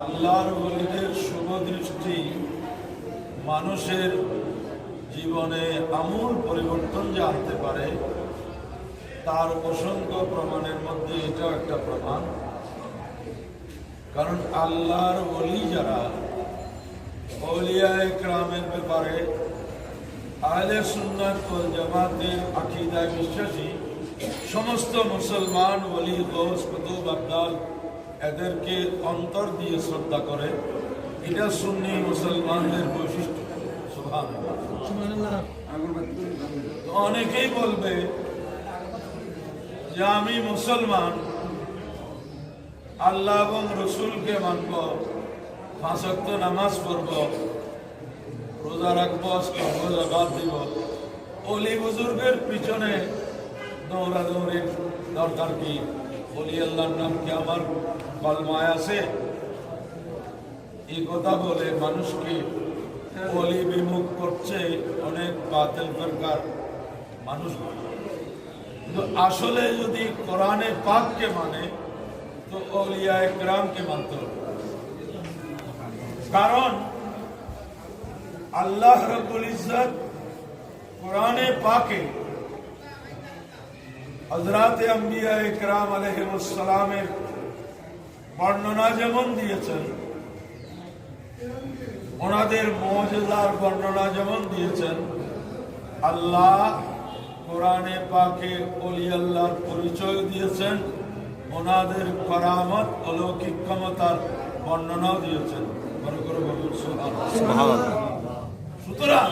আল্লাহর ওলিদের শুভ দৃষ্টি মানুষের জীবনে আমূল পরিবর্তন যে আনতে পারে, তার অসংখ্য প্রমাণের মধ্যে এটাও একটা প্রমাণ। কারণ আল্লাহর ওলি যারা অলিয়া একরামের ব্যাপারে আহলে সুন্নাত ওয়াল জামাতের আকিদায় বিশ্বাসী সমস্ত মুসলমান ওলি গোস কুতুব, আব্দাল এদেরকে অন্তর দিয়ে শ্রদ্ধা করে। এটা সুন্নি মুসলমানদের বৈশিষ্ট্য। অনেকেই বলবে যে আমি মুসলমান, আল্লাহ এবং রসুলকে মানব ফাঁসক্ত নামাজ পড়ব, রোজা রাখব জাকাত দিব। অলি বুজুর্গের পিছনে দৌড়াদৌড়ির দরকার কি? অলি আল্লাহর নাম কি আমার কলমায় আছে? এই কথা বলে মানুষকে অলি বিমুখ করছে অনেক বাতিল প্রকার মানুষ। কিন্তু আসলে যদি কোরআনে পাককে মানে তো অলিয়া একরামকে মানতে হবে। কারণ আল্লাহ রব্বুল ইজ্জত কোরআনে পাকে হজরত আম্বিয়া আলহিমসালামের বর্ণনা যেমন দিয়েছেন, ওনাদের মজেদার বর্ণনা যেমন দিয়েছেন, আল্লাহ কোরআনে পাকে অলি আল্লাহর পরিচয় দিয়েছেন, ওনাদের করামত, অলৌকিক ক্ষমতার বর্ণনাও দিয়েছেন। সুতরাং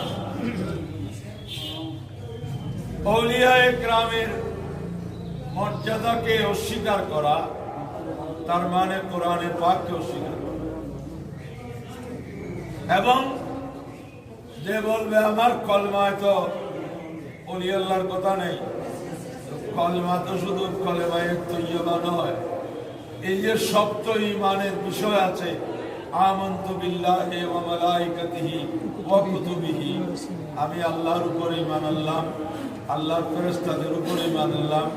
অলিয়ায় গ্রামের মর্যাদাকে অস্বীকার করা, তার মানে কোরআনে পাককে অস্বীকার করা। এবং যে বলবে, আমার কলমায় তো অলি আল্লাহর কথা নেই। কলমা তো শুধু কলেমায় তৈয়বা নয়। এই যে সপ্ত ইমানের বিষয় আছে, আমন্ত বিল্লাহি ওয়া মালাইকাতিহি ওয়া আমি আল্লাহর উপর ঈমান আনলাম, আল্লাহর ফেরেশতাদের উপর ঈমান আনলাম।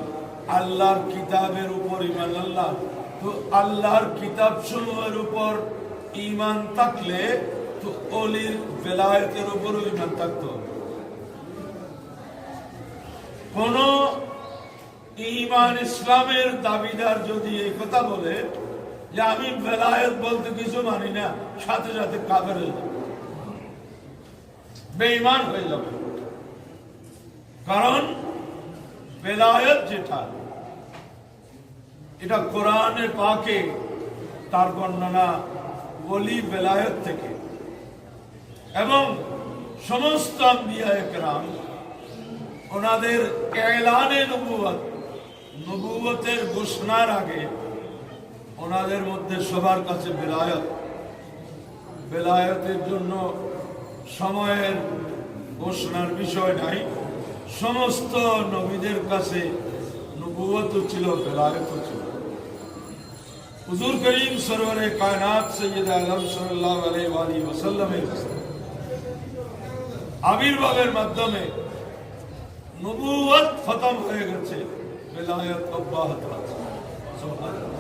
আল্লাহর কিতাবের উপর ঈমান আনলাম তো আল্লাহর কিতাব সমূহের উপর ঈমান থাকলে তো অলির বেলায়েতের উপরও ঈমান থাকতে কোন ইমান ইসলামের দাবিদার যদি এই কথা বলে যে আমি বেলায়েত বলতে কিছু মানি না, সাথে সাথে কাফের হয়ে যাবে। বেঈমান হয়ে যাবে। কারণ বেলায়ত যেটা এটা কোরআনে পাকে তার বর্ণনা বলি বেলায়ত থেকে। এবং সমস্ত আম্বিয়া ওনাদের এলানে নবুয়ত, নবুয়তের ঘোষণার আগে ওনাদের মধ্যে সবার কাছে বেলায়ত। বেলায়তের জন্য সময়ের ঘোষণার বিষয় নাই, সমস্ত নবীদের কাছে নবুয়ত ছিল বেলায়ত ছিল। حضور کریم سرور کائنات سید عالم صلی اللہ علیہ وآلہ وسلم عبیر بابر مدمے نبوت فتم ہوئے گرچے ولایت اباہت سبحان اللہ۔